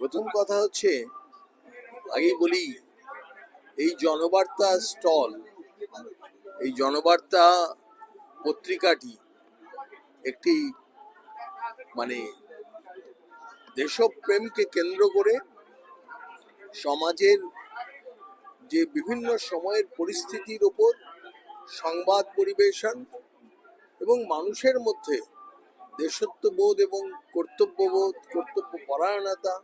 প্রথম কথা হচ্ছে আগেই বলি, এই জনবার্তা স্টল, এই জনবার্তা পত্রিকাটি একটি মানে দেশপ্রেমকে কেন্দ্র করে সমাজের যে বিভিন্ন সময়ের পরিস্থিতির ওপর সংবাদ পরিবেশন এবং মানুষের মধ্যে দেশত্ববোধ এবং কর্তব্যবোধ কর্তব্য পরায়ণতা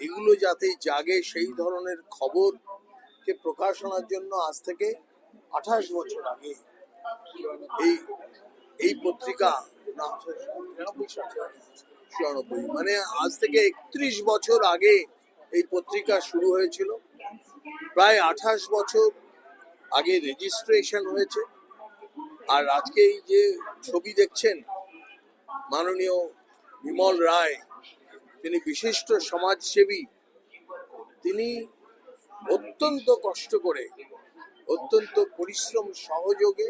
এগুলো যাতে জাগে সেই ধরনের খবরকে প্রকাশনার জন্য আজ থেকে আঠাশ বছর আগে এই এই পত্রিকা চুরানব্বই মানে আজ থেকে একত্রিশ বছর আগে এই পত্রিকা শুরু হয়েছিল। প্রায় আঠাশ বছর আগে রেজিস্ট্রেশন হয়েছে। আর আজকে এই যে ছবি দেখছেন, মাননীয় বিমল রায়, তিনি বিশিষ্ট সমাজসেবী, তিনি অত্যন্ত কষ্ট করে, অত্যন্ত পরিশ্রম সহযোগে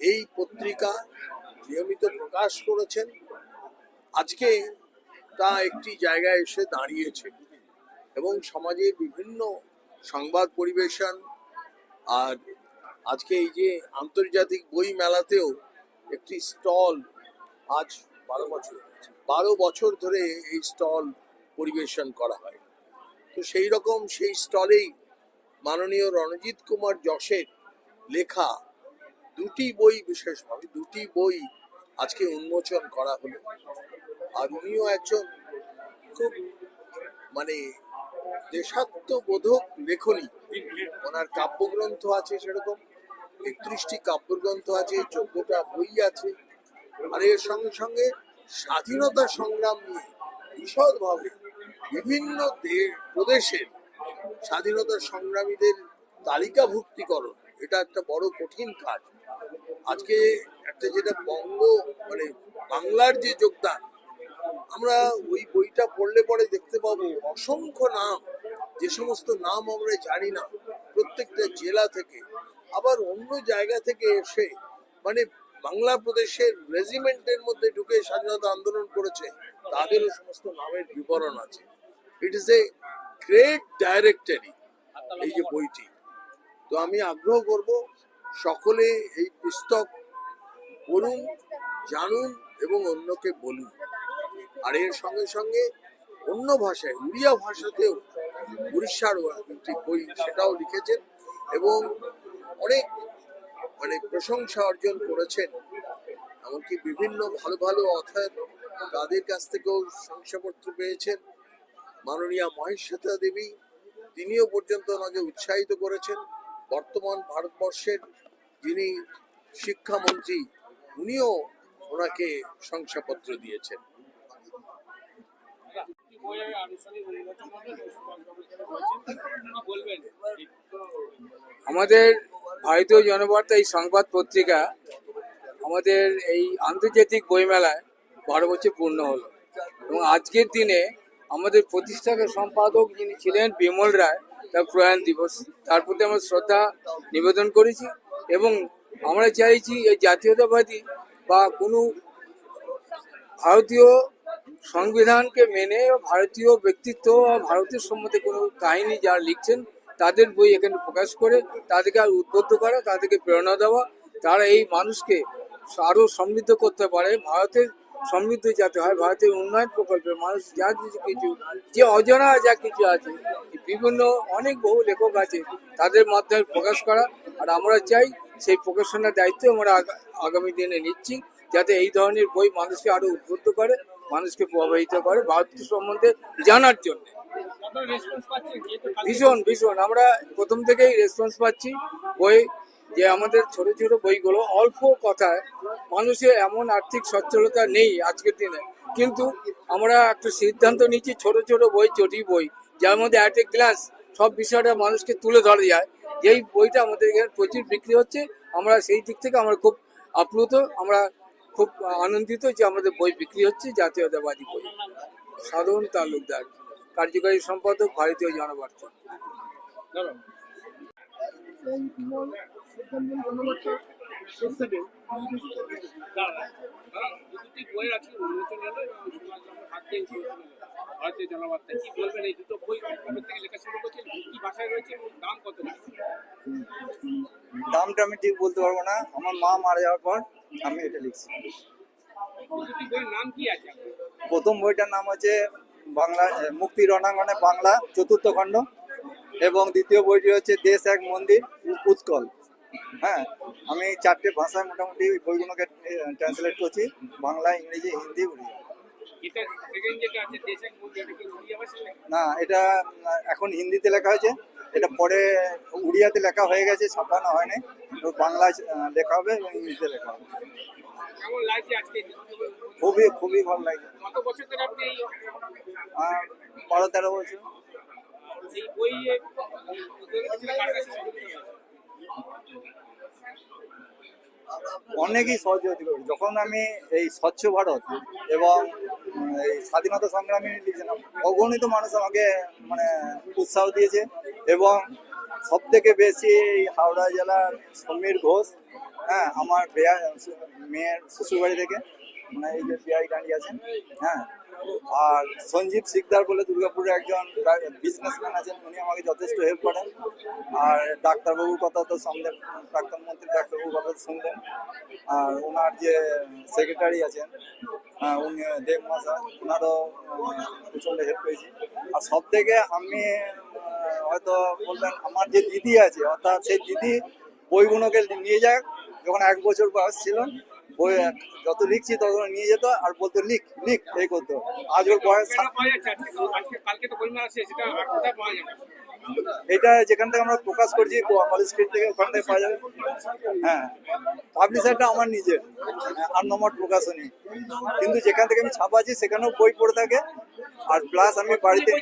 এই পত্রিকা নিয়মিত প্রকাশ করেছেন। আজকে তা একটি জায়গায় এসে দাঁড়িয়েছে এবং সমাজে বিভিন্ন সংবাদ পরিবেশন আর আজকে এই যে আন্তর্জাতিক বই মেলাতেও একটি স্টল আজ বারো বছর বারো বছর ধরে এই স্টল পরিবেশন করা হয়। তো সেই রকম সেই স্টলেই মাননীয় রণজিৎ কুমার যশের লেখা দুটি বই বিশেষভাবে দুটি বই আজকে উন্মোচন করা হলো। আর উনিও একজন খুব মানে দেশাত্মবোধক লেখনী। ওনার কাব্যগ্রন্থ আছে সেরকম। একত্রিশটি কাব্যগ্রন্থ আছে চোদ্দটা বই আছে। আর এর সঙ্গে সঙ্গে স্বাধীনতা সংগ্রাম নিয়ে বিশদভাবে বিভিন্ন প্রদেশের স্বাধীনতা সংগ্রামীদের তালিকাভুক্তিকরণ, এটা একটা বড় কঠিন কাজ। আজকে একটা যেটা বঙ্গ মানে বাংলার যে যোগদান, আমরা ওই বইটা পড়লে পরে দেখতে পাবো অসংখ্য নাম, যে সমস্ত নাম আমরা জানি না, প্রত্যেকটা জেলা থেকে আবার অন্য জায়গা থেকে এসে মানে বাংলা প্রদেশের রেজিমেন্টের মধ্যে ঢুকে স্বাধীনতা আন্দোলন করেছে, তাদেরও সমস্ত নামের বিবরণ আছে। ইট ইস এ গ্রেট ডাইরেক্টরি এই যে বইটি। তো আমি আগ্রহ করব সকলে এই পুস্তক পড়ুন, জানুন এবং অন্যকে বলুন। আর এর সঙ্গে সঙ্গে অন্য ভাষায়, উড়িয়া ভাষাতেও উড়িষ্যার একটি বই সেটাও লিখেছেন এবং অনেক মানে প্রশংসা অর্জন করেছেন। এমনকি বিভিন্ন ভালো ভালো অথার তাদের কাছ থেকেও শংসাপত্র পেয়েছেন। মাননীয়া মহেশ্বেতা দেবী, তিনিও পর্যন্ত ওনাকে উৎসাহিত করেছেন। বর্তমান ভারতবর্ষের যিনি শিক্ষামন্ত্রী, উনিও ওনাকে শংসাপত্র দিয়েছেন। আমাদের ভারতীয় জনবার্তা এই সংবাদ পত্রিকা আমাদের এই আন্তর্জাতিক বইমেলায় বারো বছর পূর্ণ হলো। এবং আজকের দিনে আমাদের প্রতিষ্ঠাতা সম্পাদক যিনি ছিলেন বিমল রায়, তার প্রয়াণ দিবস। তার প্রতি আমরা শ্রদ্ধা নিবেদন করেছি এবং আমরা চাইছি এই জাতীয়তাবাদী বা কোনো ভারতীয় সংবিধানকে মেনে ভারতীয় ব্যক্তিত্ব ভারতের সম্বন্ধে কোনো কাহিনী যারা লিখছেন তাদের বই এখানে প্রকাশ করে, তাদেরকে আর উদ্বুদ্ধ করা, তাদেরকে প্রেরণা দেওয়া, তারা এই মানুষকে আরও সমৃদ্ধ করতে পারে, ভারতের সমৃদ্ধ যাতে হয়, ভারতের উন্নয়ন প্রকল্পে মানুষ যা কিছু কিছু, যে অজানা যা কিছু আছে, বিভিন্ন অনেক বহু লেখক আছে, তাদের মাধ্যমে প্রকাশ করা, আর আমরা চাই সেই প্রকাশনার দায়িত্ব আমরা আগা- আগামী দিনে নিচ্ছি, যাতে এই ধরনের বই মানুষকে আরও উদ্বুদ্ধ করে, মানুষকে প্রভাবিত করে, ভারত সম্বন্ধে জানার জন্য। ভীষণ ভীষণ। আমরা প্রথম থেকেই রেসপন্স পাচ্ছি বই, যে আমাদের ছোট ছোট বইগুলো অল্প কথায় মানুষের এমন আর্থিক সচ্ছলতা নেই আজকের দিনে। কিন্তু আমরা একটা সিদ্ধান্ত নিচ্ছি ছোট ছোট বই, চটি বই, যার মধ্যে অ্যাট এ গ্লাস সব বিষয়টা মানুষকে তুলে ধরা যায়। যেই বইটা আমাদের এখানে প্রচুর বিক্রি হচ্ছে, আমরা সেই দিক থেকে আমরা খুব আপ্লুত, আমরা খুব আনন্দিত যে আমাদের বই বিক্রি হচ্ছে জাতীয়তাবাদী বই। সাধারণ তালুকদার। কার্যকারী সম্পাদক ভারতীয় জনবার্তা ভারতীয় জনবার্তা কি বলবেন এই দুটো বই কবে থেকে লেখা শুরু করছেন কি ভাষায় রয়েছে এবং দাম কত দামটা আমি ঠিক বলতে পারব না। আমার মা মারা যাওয়ার পর আমি এটা লিখছি। দুটি বইয়ের নাম কি আছে? প্রথম বইটার নাম হচ্ছে বাংলা মুক্তি রণাঙ্গনে বাংলা চতুর্থ খণ্ড এবং দ্বিতীয় বইটি হচ্ছে দেশ এক মন্দির উৎকল। হ্যাঁ আমি চারটে ভাষায় মোটামুটি বইগুলোকে ট্রান্সলেট করছি বাংলা ইংরেজি হিন্দি উড়িয়া? না এটা এখন হিন্দিতে লেখা হয়েছে এটা পরে উড়িয়াতে লেখা হয়ে গেছে ছাপানো হয়নি। তো বাংলায় লেখা হবে এবং ইংলিশে লেখা হবে। লাগছে? খুবই খুবই ভালো লাগে কত বছর ধরে আপনি এই আর বারো তেরো বছর কাছে সহযোগিতা? করি যখন আমি এই স্বচ্ছ ভারত এবং এই স্বাধীনতা সংগ্রামী লিখেছিলাম অগণিত মানুষ আমাকে মানে উৎসাহ দিয়েছে এবং সব থেকে বেশি এই হাওড়া জেলার সমীর ঘোষ হ্যাঁ আমার মেয়ের শ্বশুরবাড়ি থেকে মানে এই যে বিআই দাঁড়িয়ে আছেন হ্যাঁ? আর সঞ্জীব শিকদার বলে দুর্গাপুরে একজন বিজনেসম্যান আছেন উনি আমাকে যথেষ্ট হেল্প করেন। আর ডাক্তারবাবুর কথা তো সামনে প্রাক্তন মন্ত্রী ডাক্তারবাবুর কথা শুনলেন। আর ওনার যে সেক্রেটারি আছেন আহ, উনি দেব মাসা ওনারও প্রচণ্ড হেল্প পেয়েছি। আর সব থেকে আমি হয়তো বলবেন আমার যে দিদি আছে অর্থাৎ সেই দিদি বইগুলোকে নিয়ে যাক যখন এক বছর বয়স ছিল বই যত লিখছি তত নিয়ে যেত আর বলতো লিখ লিখ। এই করতো। আজ ওর বয়স এটা যেখান থেকে আমরা প্রকাশ করছি কলেজ স্ট্রিট থেকে ওখান থেকে পাওয়া যাবে। হ্যাঁ। পাবলিশারটা আমার নিজের। আর নম্বর প্রকাশনী। কিন্তু যেখান থেকে আমি ছাপাচ্ছি সেখানেও বই পড়ে থাকে। আর প্লাস আমি বাড়িতে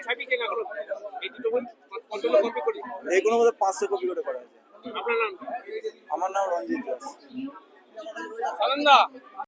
এইগুলোর মধ্যে পাঁচশো কপি করে করা আছে আমার নাম রঞ্জিত দাস। 잘한다.